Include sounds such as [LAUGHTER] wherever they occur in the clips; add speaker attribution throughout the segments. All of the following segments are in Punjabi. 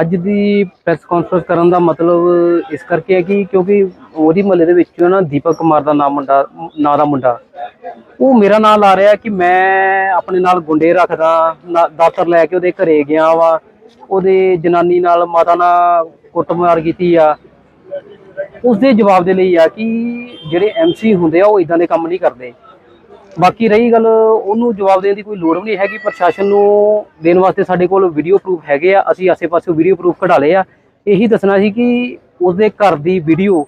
Speaker 1: ਅੱਜ ਦੀ ਪ੍ਰੈਸ ਕਾਨਫਰੰਸ ਕਰਨ ਦਾ ਮਤਲਬ ਇਸ ਕਰਕੇ ਹੈ ਕਿ ਕਿਉਂਕਿ ਉਹਦੀ ਮਹੱਲੇ ਦੇ ਵਿੱਚ ਨਾ ਦੀਪਕ ਕੁਮਾਰ ਦਾ ਨਾਮ ਮੁੰਡਾ, ਨਾਂ ਦਾ ਮੁੰਡਾ। ਉਹ ਮੇਰਾ ਨਾਂ ਲਾ ਰਿਹਾ ਕਿ ਮੈਂ ਆਪਣੇ ਨਾਲ ਗੁੰਡੇ ਰੱਖਦਾ, ਨਾ- ਦਾਤਰ ਲੈ ਕੇ ਉਹਦੇ ਘਰੇ ਗਿਆ ਵਾ। ਉਹਦੇ ਜਨਾਨੀ ਨਾਲ ਮਾਤਾ ਨਾਲ ਕੁੱਟਮਾਰ ਕੀਤੀ ਆ। ਉਸ ਦੇ ਜਵਾਬ ਦੇ ਲਈ ਆ ਕਿ ਜਿਹੜੇ ਐਮਸੀ ਹੁੰਦੇ ਆ, ਉਹ ਇਦਾਂ ਦੇ ਕੰਮ ਨਹੀਂ ਕਰਦੇ। ਬਾਕੀ ਰਹੀ ਗੱਲ ਉਹਨੂੰ ਜਵਾਬ ਦੇਣ ਦੀ ਕੋਈ ਲੋੜ ਵੀ ਨਹੀਂ ਹੈਗੀ ਪ੍ਰਸ਼ਾਸਨ ਨੂੰ ਦੇਣ ਵਾਸਤੇ ਸਾਡੇ ਕੋਲ ਵੀਡੀਓ ਪ੍ਰੂਫ ਹੈਗੇ ਆ ਅਸੀਂ ਆਸੇ-ਪਾਸੇ ਵੀਡੀਓ ਪ੍ਰੂਫ ਕਢਾ ਲਏ ਆ। ਇਹੀ ਦੱਸਣਾ ਸੀ ਕਿ ਉਸਦੇ ਘਰ ਦੀ ਵੀਡੀਓ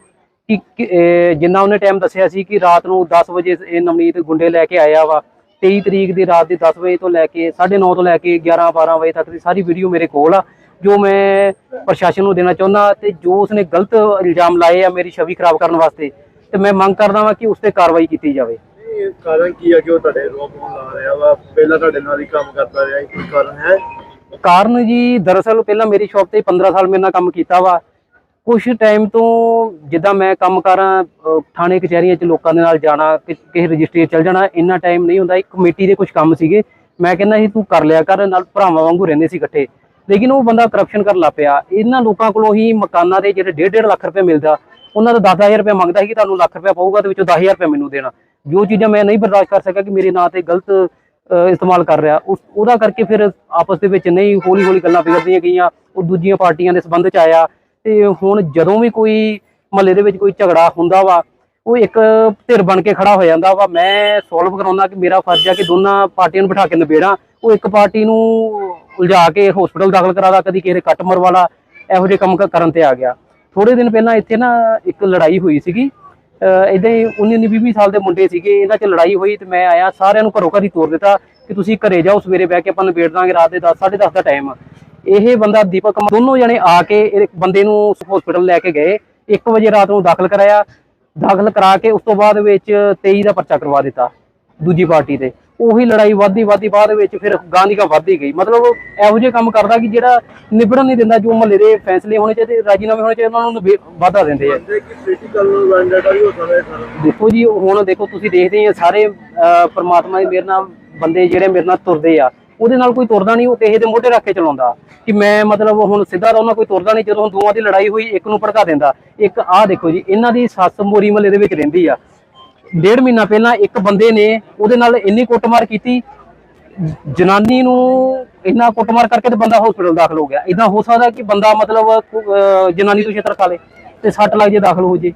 Speaker 1: ਕਿ ਕਿ, ਜਿੰਨਾ ਉਹਨੇ ਟਾਈਮ ਦੱਸਿਆ ਸੀ ਕਿ ਰਾਤ ਨੂੰ 10 ਵਜੇ ਇਹ ਨਵਨੀਤ ਗੁੰਡੇ ਲੈ ਕੇ ਆਇਆ ਵਾ 23 ਤਰੀਕ ਦੀ ਰਾਤ ਦੇ 10 ਵਜੇ ਤੋਂ ਲੈ ਕੇ 9:30 ਤੋਂ ਲੈ ਕੇ 11 12 ਵਜੇ ਤੱਕ ਦੀ ਸਾਰੀ ਵੀਡੀਓ ਮੇਰੇ ਕੋਲ ਆ ਜੋ ਮੈਂ ਪ੍ਰਸ਼ਾਸਨ ਨੂੰ ਦੇਣਾ ਚਾਹੁੰਦਾ ਤੇ ਜੋ ਉਸਨੇ ਗਲਤ ਇਲਜ਼ਾਮ ਲਾਏ ਆ ਮੇਰੀ ਛਵੀ ਖਰਾਬ ਕਰਨ ਵਾਸਤੇ ਤੇ ਮੈਂ ਮੰਗ ਕਰਦਾ ਵਾਂ ਕਿ ਉਸ ਤੇ ਕਾਰਵਾਈ ਕੀਤੀ ਜਾਵੇ।
Speaker 2: ਇਹ ਕਾਰਨ ਕੀ ਆ ਕਿ ਉਹ ਤੁਹਾਡੇ ਰੋਪ ਲਾ ਰਿਹਾ ਵਾ? ਪਹਿਲਾਂ ਤੁਹਾਡੇ ਨਾਲ ਹੀ ਕੰਮ ਕਰਦਾ ਰਿਹਾ ਇਹ ਕਾਰਨ ਹੈ?
Speaker 1: ਕਾਰਨ ਜੀ, ਦਰਅਸਲ ਪਹਿਲਾਂ ਮੇਰੀ ਸ਼ਾਪ ਤੇ 15 ਸਾਲ ਮੇਰੇ ਨਾਲ ਕੰਮ ਕੀਤਾ ਵਾ। ਕੁਝ ਟਾਈਮ ਤੋਂ ਜਿੱਦਾਂ ਮੈਂ ਕੰਮ ਕਰਾਂ ਥਾਣੇ, ਕਚਹਿਰੀਆਂ 'ਚ ਲੋਕਾਂ ਦੇ ਨਾਲ ਜਾਣਾ ਕਿਸੇ ਰਜਿਸਟਰੀ ਚਲ ਜਾਣਾ, ਇੰਨਾ ਟਾਈਮ ਨਹੀਂ ਹੁੰਦਾ। ਇੱਕ ਕਮੇਟੀ ਦੇ ਕੁਝ ਕੰਮ ਸੀਗੇ। ਮੈਂ ਕਹਿੰਦਾ ਸੀ, ਤੂੰ ਕਰ ਲਿਆ ਕਰ, ਨਾਲ ਭਰਾਵਾਂ ਵਾਂਗੂ ਰਹਿੰਦੇ ਸੀ ਇਕੱਠੇ। ਲੇਕਿਨ ਉਹ ਬੰਦਾ ਕਰਪਸ਼ਨ ਕਰਨ ਲੱਗ ਪਿਆ। ਇਹਨਾਂ ਲੋਕਾਂ ਕੋਲੋਂ ਹੀ ਮਕਾਨਾਂ ਦੇ ਜਿਹੜੇ 1.5 ਲੱਖ ਰੁਪਏ ਮਿਲਦਾ, ਉਹਨਾਂ ਦਾ 10000 ਰੁਪਏ ਮੰਗਦਾ ਸੀ ਕਿ ਤੁਹਾਨੂੰ ਲੱਖ ਰੁਪਏ ਪਊਗਾ ਤੇ ਵਿੱਚੋਂ 10000 ਰੁਪਏ ਮੈਨੂੰ ਦੇਣਾ। ਜੋ ਚੀਜ਼ਾਂ ਮੈਂ ਨਹੀਂ ਬਰਦਾਸ਼ਤ ਕਰ ਸਕਿਆ ਕਿ ਮੇਰੇ ਨਾਂ ਤੇ ਗਲਤ ਇਸਤੇਮਾਲ ਕਰ ਰਿਹਾ, ਉਸ, ਉਹਦਾ ਕਰਕੇ ਫਿਰ ਆਪਸ ਦੇ ਵਿੱਚ ਨਹੀਂ ਹੌਲੀ ਹੌਲੀ ਗੱਲਾਂ ਵਿਗੜਦੀਆਂ ਗਈਆਂ, ਉਹ ਦੂਜੀਆਂ ਪਾਰਟੀਆਂ ਦੇ ਸੰਬੰਧ ਚ ਆਇਆ, ਤੇ ਹੁਣ ਜਦੋਂ ਵੀ ਕੋਈ ਮਹੱਲੇ ਦੇ ਵਿੱਚ ਕੋਈ ਝਗੜਾ ਹੁੰਦਾ ਵਾ, ਉਹ ਇੱਕ ਧਿਰ ਬਣ ਕੇ ਖੜਾ ਹੋ ਜਾਂਦਾ ਵਾ, ਮੈਂ ਸੋਲਵ ਕਰਾਉਣਾ ਕਿ ਮੇਰਾ ਫਰਜ਼ ਆ ਕਿ ਦੋਨਾਂ ਪਾਰਟੀਆਂ ਨੂੰ ਬਿਠਾ ਕੇ ਨਿਬੇੜਾਂ, ਉਹ ਇੱਕ ਪਾਰਟੀ ਨੂੰ ਉਲਝਾ ਕੇ ਹਸਪੀਟਲ ਦਾਖਲ ਕਰਾਦਾ ਕਦੀ ਕਿਸੇ ਦੇ ਕੱਟ ਮਰਵਾਲਾ ਇਹੋ ਜਿਹੇ ਕੰਮ ਕ- ਕਰਨ ਤੇ ਆ ਗਿਆ। ਥੋੜੇ ਦਿਨ ਪਹਿਲਾਂ ਇੱਥੇ ਨਾ ਇੱਕ ਲੜਾਈ ਹੋਈ ਸੀਗੀ ਇਦਾਂ ਹੀ 19 19 20 ਸਾਲ ਦੇ ਮੁੰਡੇ ਸੀਗੇ, ਇਹਨਾਂ 'ਚ ਲੜਾਈ ਹੋਈ ਤੇ ਮੈਂ ਆਇਆ, ਸਾਰਿਆਂ ਨੂੰ ਘਰੋਂ ਘਰੀ ਤੋਰ ਦਿੱਤਾ ਕਿ ਤੁਸੀਂ ਘਰੇ ਜਾਓ, ਸਵੇਰੇ ਬਹਿ ਕੇ ਆਪਾਂ ਨਿਬੇੜ ਦਾਂਗੇ, ਰਾਤ ਦੇ 10 10:30 ਦਾ ਟਾਈਮ ਇਹ ਬੰਦਾ ਦੀਪਕ ਕੁਮਾਰ ਦੋਨੋਂ ਜਣੇ ਆ ਕੇ ਇਹ ਬੰਦੇ ਨੂੰ ਹਸਪੀਟਲ ਲੈ ਕੇ ਗਏ 1 ਵਜੇ ਰਾਤ ਨੂੰ ਦਾਖਲ ਕਰਾਇਆ, ਦਾਖਲ ਕਰਾ ਕੇ ਉਸ ਤੋਂ ਬਾਅਦ ਵਿੱਚ 23 ਦਾ ਪਰਚਾ ਕਰਵਾ ਦਿੱਤਾ, ਦੂਜੀ ਪਾਰਟੀ ਤੇ। ਉਹੀ ਲੜਾਈ ਵੱਧਦੀ ਵੱਧਦੀ ਬਾਅਦ ਵਿੱਚ ਫਿਰ ਗਾਂਧੀ ਕਾ ਵੱਧਦੀ ਗਈ। ਮਤਲਬ ਇਹੋ ਜਿਹੇ ਕੰਮ ਕਰਦਾ ਕਿ ਜਿਹੜਾ ਨਿਬੜਨ ਨਹੀਂ ਦਿੰਦਾ ਜੋ ਮਹੱਲੇ ਦੇ ਫੈਸਲੇ ਹੋਣੇ ਚਾਹੀਦੇ ਰਾਜੀਨਾਮੇ ਹੋਣੇ ਚਾਹੀਦੇ ਉਹਨਾਂ ਨੂੰ ਵਾਧਾ ਦਿੰਦੇ ਆ। ਦੇਖੋ ਜੀ ਹੁਣ ਦੇਖੋ ਤੁਸੀਂ ਦੇਖਦੇ ਆ ਸਾਰੇ ਪ੍ਰਮਾਤਮਾ ਦੇ ਮੇਰੇ ਨਾਲ ਬੰਦੇ ਜਿਹੜੇ ਮੇਰੇ ਨਾਲ ਤੁਰਦੇ ਆ ਉਹਦੇ ਨਾਲ ਕੋਈ ਤੁਰਦਾ ਨਹੀਂ ਉਹ ਕਿਸੇ ਦੇ ਮੋਢੇ ਰੱਖ ਕੇ ਚਲਾਉਂਦਾ ਕਿ ਮੈਂ ਮਤਲਬ ਹੁਣ ਸਿੱਧਾ ਰਹੂੰਗਾ ਕੋਈ ਤੁਰਦਾ ਨਹੀਂ ਜਦੋਂ ਦੋਵਾਂ ਦੀ ਲੜਾਈ ਹੋਈ ਇੱਕ ਨੂੰ ਭੜਕਾ ਦਿੰਦਾ। ਇੱਕ ਆਹ ਦੇਖੋ ਜੀ ਇਹਨਾਂ ਦੀ ਸੱਸ ਮੋਰੀ ਮਹੱਲੇ ਦੇ ਵਿੱਚ ਰਹਿੰਦੀ ਆ। ਡੇਢ ਮਹੀਨਾ ਪਹਿਲਾਂ ਇੱਕ ਬੰਦੇ ਨੇ ਉਹਦੇ ਨਾਲ ਇੰਨੀ ਕੁੱਟਮਾਰ ਕੀਤੀ। ਜਨਾਨੀ ਨੂੰ ਇੰਨਾ ਕੁੱਟਮਾਰ ਕਰਕੇ ਤੇ ਬੰਦਾ ਹਸਪੀਟਲ ਦਾਖਲ ਹੋ ਗਿਆ। ਇਦਾਂ ਹੋ ਸਕਦਾ ਕਿ ਬੰਦਾ ਮਤਲਬ ਜਨਾਨੀ ਤੋਂ ਛੇਤਰ ਖਾ ਲੇ ਤੇ ਸੱਟ ਲੱਗ ਜੇ ਦਾਖਲ ਹੋ ਜੇ।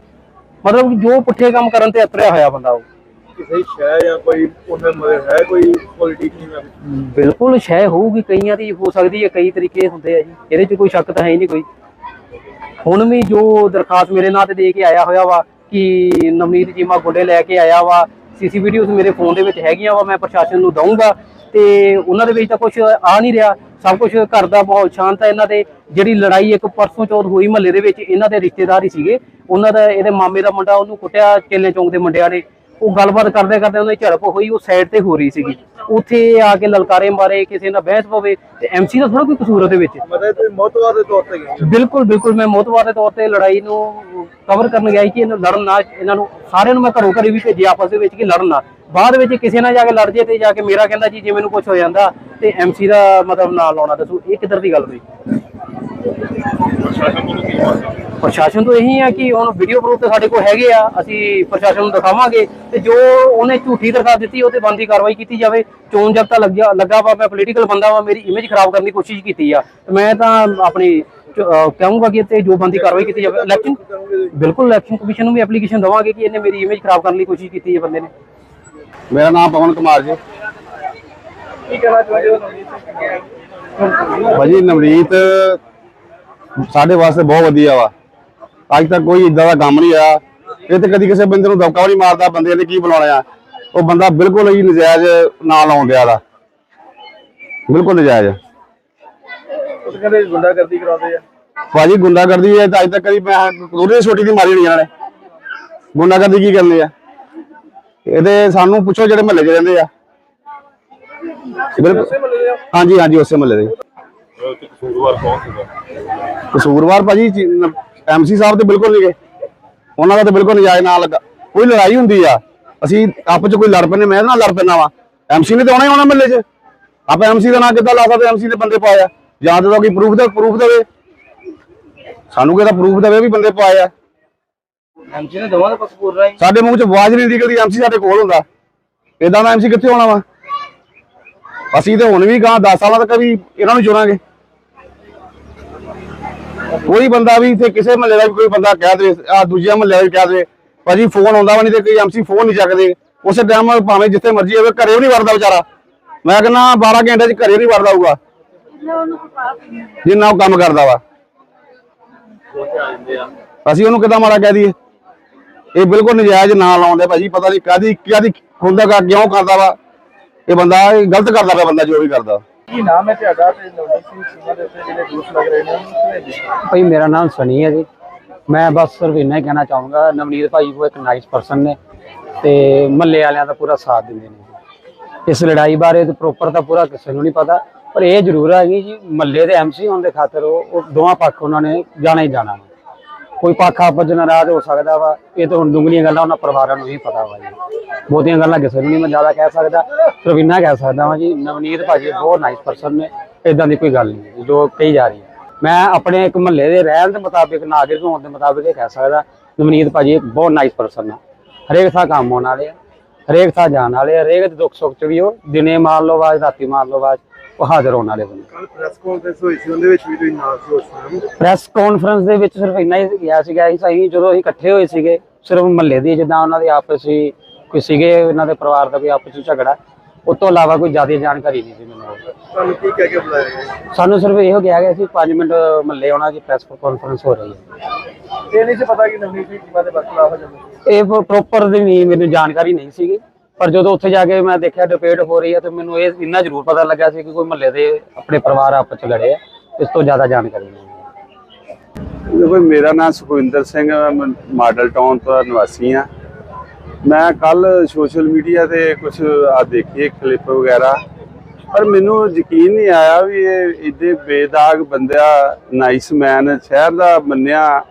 Speaker 1: ਮਤਲਬ ਜੋ ਪੁੱਠੇ ਕੰਮ ਕਰਨ ਤੇ ਅਤਰਿਆ ਹੋਇਆ ਬੰਦਾ ਉਹ।
Speaker 2: ਕਿਸੇ ਸ਼ਹਿਰ ਜਾਂ ਕੋਈ ਉਹਨਾਂ ਮਤਲਬ ਹੈ ਕੋਈ ਪੋਲੀਟੀਕਲ ਵਿੱਚ
Speaker 1: ਬਿਲਕੁਲ ਸ਼ੈ ਹੋਊਗੀ ਕਈਆਂ ਦੀ ਹੋ ਸਕਦੀ ਹੈ ਕਈ ਤਰੀਕੇ ਹੁੰਦੇ ਆ ਜੀ। ਇਹਦੇ 'ਚ ਕੋਈ ਸ਼ੱਕ ਤਾਂ ਹੈ ਹੀ ਨਹੀਂ ਕੋਈ। ਹੁਣ ਵੀ ਜੋ ਦਰਖਾਸਤ ਮੇਰੇ ਨਾਂ ਤੇ ਦੇ ਕੇ ਆਇਆ ਹੋਇਆ ਵਾ ਕਿ ਨਵਨੀਤ ਜੀਮਾ ਗੁੰਡੇ ਲੈ ਕੇ ਆਇਆ ਵਾ। ਸੀਸੀ ਵੀਡੀਓਜ਼ ਮੇਰੇ ਫੋਨ ਦੇ ਵਿੱਚ ਹੈਗੀਆਂ ਵਾ, ਮੈਂ ਪ੍ਰਸ਼ਾਸਨ ਨੂੰ ਦਊਂਗਾ। ਤੇ ਉਹਨਾਂ ਦੇ ਵਿੱਚ ਤਾਂ ਕੁਝ ਆ ਨਹੀਂ ਰਿਹਾ। ਸਭ ਕੁਝ ਘਰ ਦਾ ਮਾਹੌਲ ਸ਼ਾਂਤ ਹੈ ਇਹਨਾਂ ਦੇ। ਜਿਹੜੀ ਲੜਾਈ ਇੱਕ ਪਰਸੋਂ ਚੌਥ ਹੋਈ ਮਹੱਲੇ ਦੇ ਵਿੱਚ, ਇਹਨਾਂ ਦੇ ਰਿਸ਼ਤੇਦਾਰ ਹੀ ਸੀਗੇ। ਉਹਨਾਂ ਦਾ ਇਹਦੇ ਮਾਮੇ ਦਾ ਮੁੰਡਾ ਉਹਨੂੰ ਕੁੱਟਿਆ ਚੇਲੇ ਚੌਂਕ ਦੇ ਮੁੰਡਿਆਂ ਨੇ। ਉਹ ਗੱਲਬਾਤ ਕਰਦੇ ਕਰਦੇ ਉਹਨਾਂ ਝੜਪ ਹੋਈ, ਉਹ ਸਾਈਡ ਤੇ ਹੋ ਰਹੀ ਸੀਗੀ। ਉੱਥੇ ਆ ਕੇ ਲਲਕਾਰੇ ਮਾਰੇ ਕਿਸੇ ਨਾਲ ਬਹਿਸ ਪਵੇ ਤੇ ਐਮਸੀ ਦਾ ਥੋੜਾ ਕੋਈ ਕਸੂਰ ਉਹਦੇ ਵਿੱਚ।
Speaker 2: ਮਤਲਬ ਤੁਸੀਂ ਮੋਤਵਾਰ ਦੇ ਤੌਰ ਤੇ ਗਏ
Speaker 1: ਬਿਲਕੁਲ ਬਿਲਕੁਲ ਮੈਂ ਮੋਤਵਾਰ ਦੇ ਤੌਰ ਤੇ ਲੜਾਈ ਨੂੰ ਕਵਰ ਕਰਨ ਗਿਆ ਸੀ ਕਿ ਇਹਨਾਂ ਲੜਨ ਨਾ ਇਹਨਾਂ ਨੂੰ ਸਾਰਿਆਂ ਨੂੰ ਮੈਂ ਘਰੋਂ ਘਰੀ ਵੀ ਭੇਜਿਆ ਆਪਸ ਦੇ ਵਿੱਚ ਕਿ ਲੜਨ ਨਾ। ਬਾਅਦ ਵਿੱਚ ਕਿਸੇ ਨਾਲ ਜਾ ਕੇ ਲੜ ਜੇ ਤੇ ਜਾ ਕੇ ਮੇਰਾ ਕਹਿੰਦਾ ਜੀ ਜੇ ਮੈਨੂੰ ਕੁਝ ਹੋ ਜਾਂਦਾ ਤੇ ਐਮਸੀ ਦਾ ਮਤਲਬ ਨਾਲ ਲਾਉਣਾ। ਦੱਸੋ ਇਹ ਕਿੱਧਰ ਦੀ ਗੱਲ ਹੋਈ? ਪ੍ਰਸ਼ਾਸਨ ਤੋਂ ਇਹੀ ਆ ਕਿ ਹੁਣ ਵੀਡੀਓ ਪ੍ਰੂਫ ਤੇ ਸਾਡੇ ਕੋਲ ਹੈਗੇ ਆ ਅਸੀਂ ਪ੍ਰਸ਼ਾਸਨ ਨੂੰ ਦਿਖਾਵਾਂਗੇ ਤੇ ਜੋ ਉਹਨੇ ਝੂਠੀ ਦਰਖਾਸਤ ਦਿੱਤੀ ਉਹ ਤੇ ਬੰਦੀ ਕਾਰਵਾਈ ਕੀਤੀ ਜਾਵੇ। ਚੋਣ ਜਬਤਾ ਲੱਗਿਆ ਲੱਗਾ ਵਾ ਮੈਂ ਪੋਲੀਟੀਕਲ ਬੰਦਾ ਵਾ ਮੇਰੀ ਇਮੇਜ ਖਰਾਬ ਕਰਨ ਦੀ ਕੋਸ਼ਿਸ਼ ਕੀਤੀ ਆ। ਤੇ ਮੈਂ ਤਾਂ ਆਪਣੀ ਕਹੂੰਗਾ ਕਿ ਤੇ ਜੋ ਬੰਦੀ ਕਾਰਵਾਈ ਕੀਤੀ ਜਾਵੇ ਇਲੈਕਸ਼ਨ ਬਿਲਕੁਲ ਇਲੈਕਸ਼ਨ ਕਮਿਸ਼ਨ ਨੂੰ ਵੀ ਐਪਲੀਕੇਸ਼ਨ ਦਵਾਂਗੇ ਕਿ ਇਹਨੇ ਮੇਰੀ ਇਮੇਜ ਖਰਾਬ ਕਰਨ ਦੀ ਕੋਸ਼ਿਸ਼ ਕੀਤੀ ਹੈ ਬੰਦੇ ਨੇ।
Speaker 3: ਮੇਰਾ ਨਾਮ ਪਵਨ ਕੁਮਾਰ ਜੀ।
Speaker 2: ਕੀ ਕਹਿਣਾ ਚਾਹੁੰਦੇ ਹੋ
Speaker 3: ਭਾਜੀ ਨਵਨੀਤ ਸਾਡੇ ਵਾਸਤੇ ਬਹੁਤ ਵਧੀਆ ਵਾ। ਅੱਜ ਤੱਕ ਕੋਈ ਇਦਾਂ ਦਾ ਕੰਮ ਨਹੀਂ ਆਇਆ ਇਹ ਤੇ ਕਦੀ ਕਿਸੇ ਬੰਦੇ ਨੂੰ ਦਬਕਾ ਵੀ ਨਹੀਂ ਮਾਰਦਾ ਬੰਦੇ ਨੇ ਕੀ ਬਣਾਉਣਾ ਆ। ਉਹ ਬੰਦਾ ਬਿਲਕੁਲ ਹੀ ਨਜਾਇਜ਼ ਨਾਂ ਲਾਉਣ ਡਿਆ ਦਾ ਬਿਲਕੁਲ ਨਜਾਇਜ਼।
Speaker 2: ਉਹ ਕਹਿੰਦੇ ਗੁੰਡਾਗਰਦੀ ਕਰਾਉਂਦੇ ਆ।
Speaker 3: ਭਾਜੀ ਗੁੰਡਾਗਰਦੀ ਹੈ ਤਾਂ ਅੱਜ ਤੱਕ ਕਦੀ ਮੈਂ ਉਹਦੇ ਛੋਟੀ ਦੀ ਮਾਰੀ ਨਹੀਂ ਇਹਨਾਂ ਨੇ। ਗੁੰਡਾਗਰਦੀ ਕੀ ਕਰਨੀ ਆ? ਇਹਦੇ ਸਾਨੂੰ ਪੁੱਛੋ ਜਿਹੜੇ ਮਹੱਲੇ 'ਚ ਰਹਿੰਦੇ ਆ। ਬਿਲਕੁਲ। ਹਾਂਜੀ ਹਾਂਜੀ ਉਸੇ ਮਹੱਲੇ ਦੇ। ਕਸੂਰਵਾਰ ਭਾਜੀ ਐਮਸੀ ਸਾਹਿਬ ਤੇ ਬਿਲਕੁਲ ਨਹੀਂ ਗਏ। ਉਹਨਾਂ ਦਾ ਤੇ ਬਿਲਕੁਲ ਨਜਾਇਜ਼ ਨਾਲ ਲੱਗਾ। ਕੋਈ ਲੜਾਈ ਹੁੰਦੀ ਆ ਅਸੀਂ ਆਪਸ ਚ ਕੋਈ ਲੜ ਪੈਨੇ ਮੈਂ ਨਾਲ ਲੜ ਪੈਣਾ ਵਾ। ਐਮਸੀ ਨੇ ਤੇ ਆਉਣਾ ਹੀ ਆਉਣਾ ਮਹੱਲੇ 'ਚ। ਆਪਾਂ ਐਮਸੀ ਦਾ ਨਾਂ ਕਿੱਦਾਂ ਲਾ ਸਕਦੇ ਐਮਸੀ ਦੇ ਬੰਦੇ ਪਾਇਆ ਜਾਂ ਤਾਂ ਕੋਈ ਪ੍ਰੂਫ ਦੇ ਪ੍ਰੂਫ ਦੇਵੇ।
Speaker 4: ਸਾਨੂੰ ਕਿਹਦਾ ਪ੍ਰੂਫ ਦੇਵੇ ਵੀ ਬੰਦੇ ਪਾਏ ਆ।
Speaker 2: ਐਮਸੀ ਨੇ ਦਵਾ ਦਾ ਪੱਖ ਪੂਰ ਰਿਹਾ
Speaker 4: ਸਾਡੇ ਮੂੰਹ 'ਚ ਆਵਾਜ਼ ਨਹੀਂ ਨਿਕਲਦੀ ਐਮਸੀ ਸਾਡੇ ਕੋਲ ਹੁੰਦਾ। ਇਦਾਂ ਦਾ ਐਮਸੀ ਕਿੱਥੇ ਹੋਣਾ ਵਾ? ਅਸੀਂ ਤੇ ਹੁਣ ਵੀ ਗਾਂ 10 ਸਾਲਾਂ ਤੱਕ ਵੀ ਇਹਨਾਂ ਨੂੰ ਚੁਣਾਂਗੇ। ਕੋਈ ਬੰਦਾ ਵੀ ਇੱਥੇ ਕਿਸੇ ਮਹੱਲੇ ਦਾ ਵੀ ਕੋਈ ਬੰਦਾ ਕਹਿ ਦੇ ਆ ਦੂਜਿਆਂ ਮਹੱਲੇ ਦਾ ਵੀ ਕਹਿ ਦੇ ਭਾਜੀ ਫੋਨ ਆਉਂਦਾ ਵਾ ਨਹੀਂ ਤੇ ਕੋਈ ਐਮਸੀ ਫੋਨ ਨਹੀਂ ਚੱਕਦੇ। ਉਸੇ ਟਾਈਮ ਭਾਵੇਂ ਜਿੱਥੇ ਮਰਜ਼ੀ ਹੋਵੇ, ਘਰੇ ਵੀ ਨਹੀਂ ਵੜਦਾ ਵਿਚਾਰਾ। ਮੈਂ ਕਹਿੰਦਾ 12 ਘੰਟੇ 'ਚ ਘਰੇ ਨਹੀਂ ਵੜਦਾ ਹੋਊਗਾ। ਜਿੰਨਾ ਉਹ ਕੰਮ ਕਰਦਾ ਵਾ। ਅਸੀਂ ਉਹਨੂੰ ਕਿਦਾਂ ਮਾੜਾ ਕਹਿ ਦਈਏ? ਇਹ ਬਿਲਕੁਲ ਨਜਾਇਜ਼ ਨਾ ਲਾਉਂਦੇ ਭਾਜੀ, ਪਤਾ ਨਹੀਂ ਕਾਦੀ ਕਾਦੀ ਹੁੰਦਾ ਕਾ ਕਿਉਂ ਕਰਦਾ ਵਾ। ਇਹ ਬੰਦਾ ਗਲਤ ਕਰਦਾ ਪਿਆ ਬੰਦਾ, ਜੋ ਵੀ ਕਰਦਾ।
Speaker 2: ਕੀ ਨਾਮ ਹੈ ਤੁਹਾਡਾ ਤੇ ਨਵਜੀਤ ਸਿੰਘ ਸੀਮਾ ਦੇ ਉੱਤੇ ਜਿਹੜੇ ਦੋਸ਼ ਲੱਗ ਰਹੇ ਨੇ, ਉਹਨੂੰ ਕਿਵੇਂ
Speaker 5: ਭਾਈ, ਮੇਰਾ ਨਾਮ ਸਨੀ ਹੈ ਜੀ। ਮੈਂ ਬਸ ਸਿਰਫ ਇੰਨਾ ਹੀ ਕਹਿਣਾ ਚਾਹੂੰਗਾ, ਨਵਨੀਤ ਭਾਈ ਉਹ ਇੱਕ ਨਾਈਸ ਪਰਸਨ ਨੇ ਤੇ ਮੱਲੇ ਵਾਲਿਆਂ ਦਾ ਪੂਰਾ ਸਾਥ ਦਿੰਦੇ ਨੇ ਜੀ। ਇਸ ਲੜਾਈ ਬਾਰੇ ਤੇ ਪ੍ਰੋਪਰ ਤਾਂ ਪੂਰਾ ਕਿਸੇ ਨੂੰ ਨਹੀਂ ਪਤਾ, ਪਰ ਇਹ ਜ਼ਰੂਰ ਹੈਗੀ ਜੀ, ਮੱਲੇ ਦੇ ਐਮਸੀ ਹੋਣ ਦੇ ਖਾਤਰ ਉਹ ਉਹ ਦੋਵਾਂ ਪੱਖ ਉਹਨਾਂ ਨੇ ਜਾਣਾ ਹੀ ਜਾਣਾ। ਕੋਈ ਪੱਖ ਆਪਸ ਚ ਨਾਰਾਜ਼ ਹੋ ਸਕਦਾ ਵਾ, ਇਹ ਤਾਂ ਹੁਣ ਡੁੰਗਲੀਆਂ ਗੱਲਾਂ ਉਹਨਾਂ ਪਰਿਵਾਰਾਂ ਨੂੰ ਹੀ ਪਤਾ ਵਾ ਜੀ। ਬਹੁਤੀਆਂ ਗੱਲਾਂ ਕਿਸੇ ਨੂੰ ਨਹੀਂ ਮੈਂ ਜ਼ਿਆਦਾ ਕਹਿ ਸਕਦਾ ਸਿਰਫ ਇੰਨਾ ਕਹਿ ਸਕਦਾ ਵਾਂ ਜੀ, ਨਵਨੀਤ ਭਾਜੀ ਬਹੁਤ ਨਾਈਸ ਪਰਸਨ ਨੇ ਇਦਾਂ ਦੀ ਕੋਈ ਗੱਲ ਨਹੀਂ, ਜੋ ਕਹੀ ਜਾ ਰਹੀ ਹੈ। ਮੈਂ ਆਪਣੇ ਇੱਕ ਮਹੱਲੇ ਦੇ ਰਹਿਣ ਦੇ ਮੁਤਾਬਿਕ ਨਾਗਰਿਕ ਹੋਣ ਦੇ ਮੁਤਾਬਿਕ ਇਹ ਕਹਿ ਸਕਦਾ, ਨਵਨੀਤ ਭਾਜੀ ਇੱਕ ਬਹੁਤ ਨਾਈਸ ਪਰਸਨ ਹੈ ਹਰੇਕ ਥਾਂ ਕੰਮ ਆਉਣ ਵਾਲੇ ਆ, ਹਰੇਕ ਥਾਂ ਜਾਣ ਵਾਲੇ ਆ, ਹਰੇਕ ਦੁੱਖ ਸੁੱਖ ਚ ਵੀ ਉਹ, ਦਿਨੇ ਮਾਰ ਲਓ ਆਵਾਜ਼, ਰਾਤੀ ਮਾਰ ਲਓ ਆਵਾਜ਼। ਉਹ ਹਾਜ਼ਰ ਹੋਣ ਵਾਲੇ
Speaker 2: ਕੱਲ ਪ੍ਰੈਸ ਕਾਨਫਰੰਸ ਹੋਈ ਸੀ ਉਹਦੇ ਵਿੱਚ ਵੀ ਤੁਸੀਂ ਨਾਲ ਸੀ ਉਸ ਟਾਈਮ
Speaker 5: ਪ੍ਰੈਸ ਕਾਨਫਰੰਸ ਦੇ ਵਿੱਚ ਸਿਰਫ ਇੰਨਾ ਹੀ ਗਿਆ ਸੀਗਾ ਅਸੀਂ ਸਹੀ ਜਦੋਂ ਅਸੀਂ ਇਕੱਠੇ ਹੋਏ ਸੀਗੇ ਸਿਰਫ ਮਹੱਲੇ ਦੀ ਜਿੱਦਾਂ ਉਹਨਾਂ ਦੇ ਆਪਸ ਵਿੱਚ ਕੋਈ ਸੀਗੇ ਇਹਨਾਂ ਦੇ ਪਰਿਵਾਰ ਦਾ ਕੋਈ ਆਪਸ ਵਿੱਚ ਝਗੜਾ ਉਸ ਤੋਂ ਇਲਾਵਾ ਕੋਈ ਜ਼ਿਆਦਾ ਜਾਣਕਾਰੀ ਨਹੀਂ ਸੀ ਮੈਨੂੰ।
Speaker 2: ਤੁਹਾਨੂੰ ਕੀ ਕਹਿ ਕੇ ਬੁਲਾਇਆ ਗਿਆ?
Speaker 5: ਸਾਨੂੰ ਸਿਰਫ ਇਹੋ ਕਿਹਾ ਗਿਆ ਸੀ 5 ਮਿੰਟ ਮਹੱਲੇ ਆਉਣਾ ਜੀ ਪ੍ਰੈਸ ਕਾਨਫਰੰਸ ਹੋ ਰਹੀ ਹੈ।
Speaker 2: ਇਹ ਨਹੀਂ ਸੀ ਪਤਾ ਕਿ ਨਵਜੀਤ ਸਿੰਘ ਸੀਮਾ ਦੇ ਬਖਲਾਫ ਹੋ ਜਾਂਦੇ
Speaker 5: ਇਹ ਪ੍ਰੋਪਰ ਦੀ ਨਹੀਂ ਮੈਨੂੰ ਜਾਣਕਾਰੀ ਨਹੀਂ ਸੀਗੀ। ਪਰ ਜਦੋਂ ਉੱਥੇ ਜਾ ਕੇ ਮੈਂ ਦੇਖਿਆ ਡਿਬੇਟ ਹੋ ਰਹੀ ਹੈ, ਤੇ ਮੈਨੂੰ ਇਹ ਇੰਨਾ ਜ਼ਰੂਰ ਪਤਾ ਲੱਗਾ ਸੀ ਕਿ ਕੋਈ ਮਹੱਲੇ ਦੇ ਆਪਣੇ ਪਰਿਵਾਰ ਆਪਸ ਚ ਲੜੇ ਆ। ਇਸ ਤੋਂ ਜ਼ਿਆਦਾ ਜਾਣਕਾਰੀ ਨਹੀਂ
Speaker 4: ਦੇਖੋ ਮੇਰਾ ਨਾਮ ਸੁਖਵਿੰਦਰ ਸਿੰਘ ਮੈਂ ਮਾਡਲ ਟਾਊਨ ਤੋਂ ਨਿਵਾਸੀ ਆ। ਮੈਂ ਕੱਲ ਸੋਸ਼ਲ ਮੀਡੀਆ ਤੇ ਕੁਝ ਆ ਦੇਖੀ ਕਲਿੱਪ ਵਗੈਰਾ, ਪਰ ਮੈਨੂੰ ਯਕੀਨ ਨਹੀਂ ਆਇਆ ਵੀ ਇਹ ਇੱਡੇ ਬੇਦਾਗ ਬੰਦਿਆ ਨਾਈਸ ਮੈਨ ਸ਼ਹਿਰ ਦਾ ਮੰਨਿਆ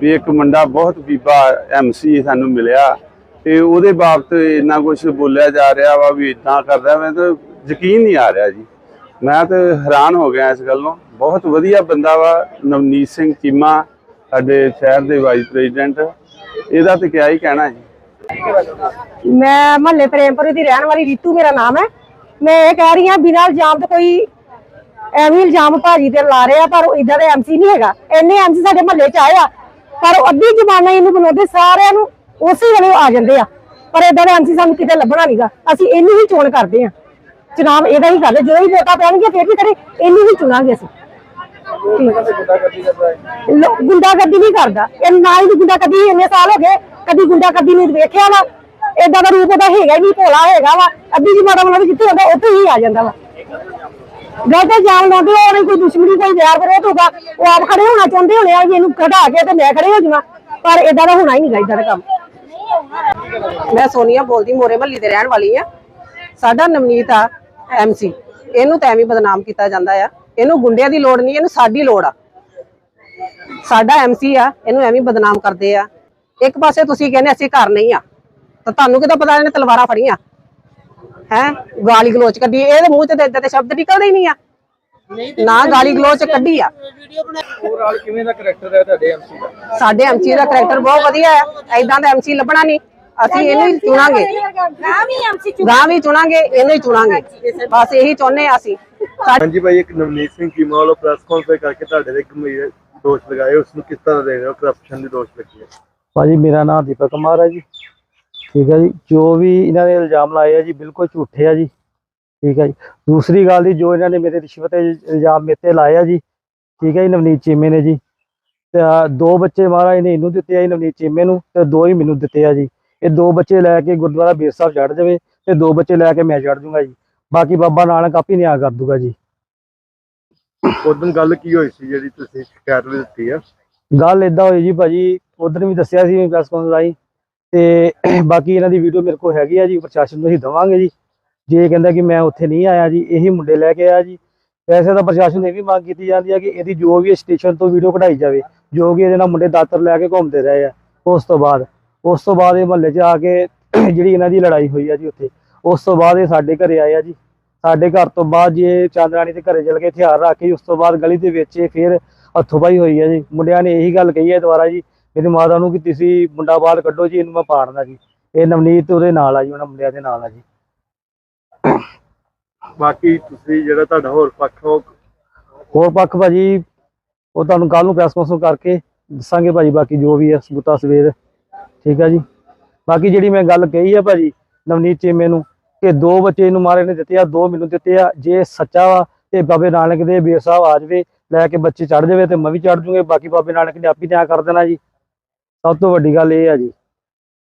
Speaker 4: ਵੀ ਇੱਕ ਮੁੰਡਾ ਬਹੁਤ ਬੀਬਾ ਐਮਸੀ ਸਾਨੂੰ ਮਿਲਿਆ। ਤੇ ਉਹਦੇ ਬਾਬਤ ਇੰਨਾ ਕੁਝ ਬੋਲਿਆ ਜਾ ਰਿਹਾ ਵਾ ਵੀ ਇਦਾਂ ਕਰਦਾ, ਮੈਂ ਤਾਂ ਯਕੀਨ ਨਹੀਂ ਆ ਰਿਹਾ ਜੀ। ਮੈਂ ਤਾਂ ਹੈਰਾਨ ਹੋ ਗਿਆ ਇਸ ਗੱਲੋਂ। ਬਹੁਤ ਵਧੀਆ ਬੰਦਾ ਵਾ, ਨਵਨੀਤ ਸਿੰਘ ਚੀਮਾ, ਸਾਡੇ ਸ਼ਹਿਰ ਦੇ ਵਾਈਸ ਪ੍ਰੈਜ਼ੀਡੈਂਟ ਇਹਦਾ ਤੇ ਕਿਆ ਹੀ ਕਹਿਣਾ ਜੀ।
Speaker 6: ਮੈਂ ਮਹੱਲੇ ਪ੍ਰੇਮਪੁਰੇ ਦੀ ਰਹਿਣ ਵਾਲੀ ਰੀਤੂ, ਮੇਰਾ ਨਾਮ ਹੈ। ਮੈਂ ਇਹ ਕਹਿ ਰਹੀ ਹਾਂ, ਬਿਨਾਂ ਇਲਜ਼ਾਮ ਤੇ ਕੋਈ ਐਵੇਂ ਇਲਜ਼ਾਮ ਭਾਜੀ ਤੇ ਲਾ ਰਿਹਾ, ਪਰ ਇਦਾਂ ਦਾ ਐਮਸੀ ਨਹੀਂ ਹੈਗਾ। ਇੰਨੇ ਐਮਸੀ ਸਾਡੇ ਮਹੱਲੇ 'ਚ ਆਇਆ ਪਰ ਅੱਧੀ ਜ਼ਮਾਨਾ ਇਹਨੂੰ ਬਣਾਉਂਦੇ ਸਾਰਿਆਂ ਨੂੰ ਉਸੇ ਵੇਲੇ ਉਹ ਆ ਜਾਂਦੇ ਆ। ਪਰ ਇਦਾਂ ਦਾ ਅੰਸ਼ੀ ਸਾਨੂੰ ਕਿਤੇ ਲੱਭਣਾ ਨਹੀਂਗਾ ਅਸੀਂ ਇਹਨੂੰ ਹੀ ਚੋਣ ਕਰਦੇ ਆ। ਚੁਣਾਵ ਇਹਦਾ ਹੀ ਗੱਲ ਹੈ। ਜਦੋਂ ਵੀ ਵੋਟਾਂ ਪੈਣਗੀਆਂ, ਫਿਰ ਵੀ ਕਰੇ ਇਹਨੂੰ ਹੀ ਚੁਣਾਂਗੇ ਅਸੀਂ। ਲੋ- ਗੁੰਡਾਗਰਦੀ ਨਹੀਂ ਕਰਦਾ। ਇਹ ਨਾ ਹੀ ਗੁੰਡਾਗਰਦੀ, ਇੰਨੇ ਸਾਲ ਹੋ ਗਏ, ਕਦੀ ਗੁੰਡਾਗਰਦੀ ਨਹੀਂ ਵੇਖਿਆ ਵਾ। ਏਦਾਂ ਦਾ ਰੂਪ ਉਹਦਾ ਹੈਗਾ ਹੀ ਨਹੀਂ, ਭੋਲਾ ਹੈਗਾ ਵਾ। ਅੱਧੀ ਜੀ ਮਾੜਾ ਮਾੜਾ ਜਿੱਥੇ ਹੁੰਦਾ, ਉੱਥੇ ਹੀ ਆ ਜਾਂਦਾ ਵਾ। ਗਲਤ ਜਾਣ ਲਾਉਂਦੇ ਉਹ ਨਹੀਂ ਕੋਈ ਦੁਸ਼ਮਣੀ, ਕੋਈ ਵੈਰ ਵਿਰੋਧ ਹੋਗਾ ਉਹ ਆਪ ਖੜੇ ਹੋਣਾ ਚਾਹੁੰਦੇ ਹੋਣੇ ਆ ਵੀ ਇਹਨੂੰ ਘਟਾ ਕੇ ਤੇ ਮੈਂ ਖੜੇ ਹੋ ਜਾਵਾਂ। ਪਰ ਏਦਾਂ ਦਾ ਹੋਣਾ ਹੀ ਨਹੀਂ ਚਾਹੀਦਾ ਦਾ ਕੰਮ।
Speaker 7: ਮੈਂ ਸੋਨੀਆ ਬੋਲਦੀ ਮੋਰੇ ਮਹੱਲੀ ਦੇ ਰਹਿਣ ਵਾਲੀ ਆ। ਸਾਡਾ ਨਵਨੀਤ ਆ ਐਮਸੀ ਇਹਨੂੰ ਤਾਂ ਐਵੇਂ ਬਦਨਾਮ ਕੀਤਾ ਜਾਂਦਾ ਆ। ਇਹਨੂੰ ਗੁੰਡਿਆਂ ਦੀ ਲੋੜ ਨਹੀਂ ਇਹਨੂੰ ਸਾਡੀ ਲੋੜ ਆ। ਸਾਡਾ ਐਮਸੀ ਆ ਇਹਨੂੰ ਐਵੇਂ ਬਦਨਾਮ ਕਰਦੇ ਆ। ਇੱਕ ਪਾਸੇ ਤੁਸੀਂ ਕਹਿੰਦੇ ਅਸੀਂ ਘਰ ਨਹੀਂ ਆ ਤਾਂ ਤੁਹਾਨੂੰ ਕਿਦੋਂ ਪਤਾ ਇਹਨੇ ਤਲਵਾਰਾਂ ਫੜੀਆਂ? ਹੈ? ਗਾਲੀ ਗਲੋਚ ਕੱਢੀ। ਇਹਦੇ ਮੂੰਹ ਤੇ ਤਾਂ ਏਦਾਂ ਦੇ ਸ਼ਬਦ ਨਿਕਲਦੇ ਹੀ ਨਹੀਂ ਆ। ਨਾ ਗਾਲੀ ਗਲੋਚ ਕੱਢੀ ਆ।
Speaker 2: ਓਵਰਆਲ ਕਿਵੇਂ ਦਾ ਕਰੈਕਟਰ ਹੈ ਤੁਹਾਡੇ ਐਮਸੀ ਦਾ?
Speaker 7: ਸਾਡੇ ਐਮਸੀ ਦਾ ਕਰੈਕਟਰ ਬਹੁਤ ਵਧੀਆ ਹੈ। ਐਦਾਂ ਦਾ ਐਮਸੀ ਲੱਭਣਾ ਨਹੀਂ। ਅਸੀਂ ਇਹਨੂੰ ਹੀ ਚੁਣਾਂਗੇ। ਗਾਂ ਵੀ ਚੁਣਾਂਗੇ। ਇਹਨੂੰ ਹੀ ਚੁਣਾਂਗੇ। ਬਸ ਇਹੀ ਚਾਹੁੰਦੇ ਆ ਅਸੀਂ।
Speaker 2: ਹਾਂਜੀ ਭਾਈ ਇੱਕ ਨਵਨੀਤ ਸਿੰਘ ਚੀਮਾ ਵੱਲੋਂ ਪ੍ਰੈਸ ਕਾਨਫਰੰਸ ਕਰਕੇ ਤੁਹਾਡੇ ਤੇ ਗੰਭੀਰ ਦੋਸ਼ ਲਗਾਏ। ਉਸ ਨੂੰ ਕਿਸ ਤਰ੍ਹਾਂ ਦੇ ਰਹੇ ਹੋ? ਕਰਪਸ਼ਨ ਦੇ ਦੋਸ਼ ਲੱਗੇ ਆ।
Speaker 8: ਭਾਜੀ ਮੇਰਾ ਨਾਮ ਦੀਪਕ ਕੁਮਾਰ ਹੈ ਜੀ। ਠੀਕ ਹੈ ਜੀ। ਜੋ ਵੀ ਇਹਨਾਂ ਨੇ ਇਲਜ਼ਾਮ ਲਾਏ ਆ ਜੀ ਬਿਲਕੁਲ ਝੂਠੇ ਆ ਜੀ। ਠੀਕ ਹੈ ਜੀ। ਦੂਸਰੀ ਗੱਲ ਦੀ ਜੋ ਇਹਨਾਂ ਨੇ ਮੇਰੇ ਰਿਸ਼ਵਤ ਦੇ ਇਲਜ਼ਾਮ ਮੇਰੇ ਤੇ ਲਾਏ ਆ ਜੀ ਠੀਕ ਹੈ ਜੀ ਨਵਨੀਤ ਚੀਮੇ ਨੇ ਜੀ। ਤੇ ਦੋ ਬੱਚੇ ਮਹਾਰਾਜ ਨੇ ਇਹਨੂੰ ਦਿੱਤੇ ਆ ਜੀ ਨਵਨੀਤ ਚੀਮੇ ਨੂੰ ਤੇ ਦੋ ਹੀ ਮੈਨੂੰ ਦਿੱਤੇ ਆ ਜੀ। ਇਹ ਦੋ ਬੱਚੇ ਲੈ ਕੇ ਗੁਰਦੁਆਰਾ ਬੀਰ ਸਾਹਿਬ ਚੜ ਜਾਵੇ ਤੇ ਦੋ ਬੱਚੇ ਲੈ ਕੇ ਮੈਂ ਚੜ ਜੂੰਗਾ ਜੀ। ਬਾਕੀ ਬਾਬਾ ਨਾਨਕ ਆਪੇ ਨਿਆਂ ਕਰ ਦੂਗਾ ਜੀ।
Speaker 2: ਉਦੋਂ ਗੱਲ ਕੀ ਹੋਈ ਸੀ ਜਿਹੜੀ ਤੁਸੀਂ ਸ਼ਿਕਾਇਤ ਵੀ ਦਿੱਤੀ ਆ?
Speaker 8: ਗੱਲ ਇਦਾਂ ਹੋਈ ਜੀ ਭਾਜੀ ਉਧਰ ਵੀ ਦੱਸਿਆ ਸੀ ਪ੍ਰੈਸ ਕਾਨਫਰੰਸ ਰਾਹੀਂ। ਤੇ [CLEARS THROAT] ਬਾਕੀ ਇਹਨਾਂ ਦੀ ਵੀਡੀਓ ਮੇਰੇ ਕੋਲ ਹੈਗੀ ਆ ਜੀ ਪ੍ਰਸ਼ਾਸਨ ਨੂੰ ਅਸੀਂ ਦਵਾਂਗੇ ਜੀ। ਜੇ ਕਹਿੰਦਾ ਕਿ ਮੈਂ ਉੱਥੇ ਨਹੀਂ ਆਇਆ ਜੀ ਇਹੀ ਮੁੰਡੇ ਲੈ ਕੇ ਆਇਆ ਜੀ। ਵੈਸੇ ਤਾਂ ਪ੍ਰਸ਼ਾਸਨ ਨੇ ਇਹ ਵੀ ਮੰਗ ਕੀਤੀ ਜਾਂਦੀ ਹੈ ਕਿ ਇਹਦੀ ਜੋ ਵੀ ਸਟੇਸ਼ਨ ਤੋਂ ਵੀਡੀਓ ਕਢਾਈ ਜਾਵੇ, ਜੋ ਕਿ ਇਹਦੇ ਨਾਲ ਮੁੰਡੇ ਦਾਤਰ ਲੈ ਕੇ ਘੁੰਮਦੇ ਰਹੇ ਆ, ਉਸ ਤੋਂ ਬਾਅਦ, ਉਸ ਤੋਂ ਬਾਅਦ ਇਹ ਮਹੱਲੇ 'ਚ ਆ ਕੇ [CLEARS THROAT] ਜਿਹੜੀ ਇਹਨਾਂ ਦੀ ਲੜਾਈ ਹੋਈ ਆ ਜੀ ਉੱਥੇ, ਉਸ ਤੋਂ ਬਾਅਦ ਇਹ ਸਾਡੇ ਘਰੇ ਆਏ ਆ ਜੀ। ਸਾਡੇ ਘਰ ਤੋਂ ਬਾਅਦ ਜੇ ਇਹ ਚਾਂਦਰਾਣੀ ਦੇ ਘਰੇ ਚਲ ਕੇ ਹਥਿਆਰ ਰੱਖ ਕੇ, ਉਸ ਤੋਂ ਬਾਅਦ ਗਲੀ ਦੇ ਵਿੱਚ ਇਹ ਫਿਰ ਹੱਥੋਂ ਪਾਈ ਹੋਈ ਹੈ ਜੀ। ਮੁੰਡਿਆਂ ਨੇ ਇਹੀ ਗੱਲ ਕਹੀ ਹੈ ਦੁਬਾਰਾ ਜੀ, ਮੇਰੀ ਮਾਤਾ ਨੂੰ ਕਿ ਤੁਸੀਂ ਮੁੰਡਾ ਬਾਹਰ ਕੱਢੋ ਜੀ, ਇਹਨੂੰ ਮੈਂ ਪਾੜਨਾ ਜੀ। ਇਹ ਨਵਨੀਤ ਉਹਦੇ ਨਾਲ ਆ ਜੀ, ਉਹਨਾਂ ਮੁੰਡਿਆਂ ਦੇ ਨਾਲ ਆ ਜੀ।
Speaker 2: ਬਾਕੀ ਤੁਸੀਂ ਜਿਹੜਾ ਤੁਹਾਡਾ ਹੋਰ ਪੱਖ ਉਹ
Speaker 8: ਹੋਰ ਪੱਖ ਭਾਜੀ, ਉਹ ਤੁਹਾਨੂੰ ਕੱਲ ਨੂੰ ਪ੍ਰੈਸ ਕਾਨਫਰੰਸ ਕਰਕੇ ਦੱਸਾਂਗੇ ਭਾਜੀ, ਬਾਕੀ ਜੋ ਵੀ ਹੈ, ਸਬੂਤਾ ਸਵੇਰ। ਠੀਕ ਹੈ ਜੀ? ਬਾਕੀ ਜਿਹੜੀ ਮੈਂ ਗੱਲ ਕਹੀ ਆ ਭਾਜੀ, ਨਵਨੀਤ ਚੇਮੇ ਨੂੰ, ਕਿ ਦੋ ਬੱਚੇ ਇਹਨੂੰ ਮਾਰੇ ਨੇ ਦਿੱਤੇ ਆ, ਦੋ ਮੈਨੂੰ ਦਿੱਤੇ ਆ, ਜੇ ਸੱਚਾ ਵਾ ਤੇ ਬਾਬੇ ਨਾਨਕ ਦੇ ਬੀਰ ਸਾਹਿਬ ਆ ਜਾਵੇ, ਲੈ ਕੇ ਬੱਚੇ ਚੜ ਜਾਵੇ ਤੇ ਮੈਂ ਵੀ ਚੜ ਜੂਗੇ, ਬਾਕੀ ਬਾਬੇ ਨਾਨਕ ਨੇ ਆਪ ਹੀ ਨਿਆਂ ਕਰ ਦੇਣਾ ਜੀ। ਸਭ ਤੋਂ ਵੱਡੀ ਗੱਲ ਇਹ ਆ ਜੀ।